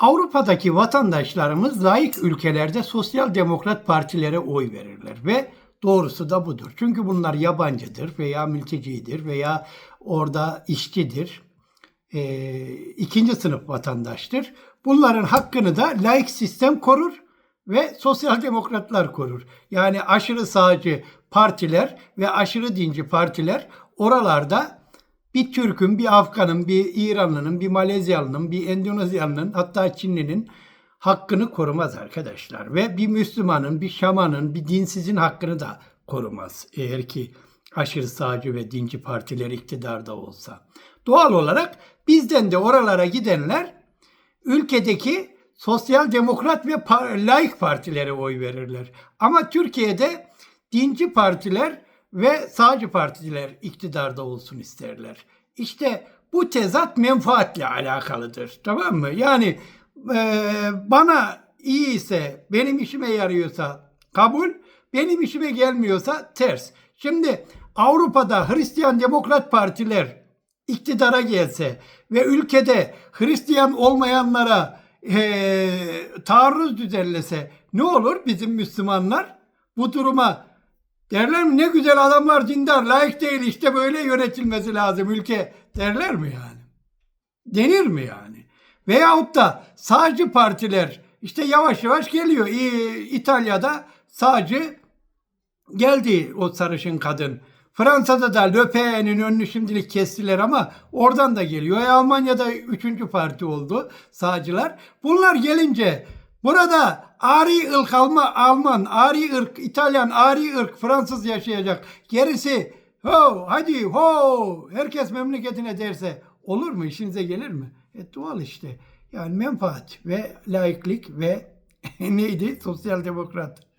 Avrupa'daki vatandaşlarımız layık ülkelerde sosyal demokrat partilere oy verirler ve doğrusu da budur. Çünkü bunlar yabancıdır veya mültecidir veya orada işçidir, e, ikinci sınıf vatandaştır. Bunların hakkını da layık sistem korur ve sosyal demokratlar korur. Yani aşırı sağcı partiler ve aşırı dinci partiler oralarda bir Türk'ün, bir Afgan'ın, bir İranlı'nın, bir Malezyalı'nın, bir Endonezyalı'nın hatta Çinli'nin hakkını korumaz arkadaşlar. Ve bir Müslümanın, bir Şaman'ın, bir dinsizin hakkını da korumaz. Eğer ki aşırı sağcı ve dinci partiler iktidarda olsa. Doğal olarak bizden de oralara gidenler ülkedeki sosyal demokrat ve pa- laik partilere oy verirler. Ama Türkiye'de dinci partiler ve sağcı partiler iktidarda olsun isterler. İşte bu tezat menfaatle alakalıdır. Tamam mı? Yani e, bana iyi ise, benim işime yarıyorsa kabul, benim işime gelmiyorsa ters. Şimdi Avrupa'da Hristiyan Demokrat Partiler iktidara gelse ve ülkede Hristiyan olmayanlara eee taarruz düzenlese ne olur bizim Müslümanlar? Bu duruma derler mi ne güzel adamlar dindar layık değil işte böyle yönetilmesi lazım ülke derler mi yani? Denir mi yani? Veyahut da sağcı partiler işte yavaş yavaş geliyor. İtalya'da sağcı geldi o sarışın kadın. Fransa'da da Le Pen'in önünü şimdilik kestiler ama oradan da geliyor. E, Almanya'da üçüncü parti oldu sağcılar. Bunlar gelince burada ari ırk Alman, Alman, ari ırk İtalyan, ari ırk Fransız yaşayacak. Gerisi ho hadi ho herkes memleketine derse olur mu? İşinize gelir mi? E, doğal işte. Yani menfaat ve laiklik ve neydi? Sosyal demokrat.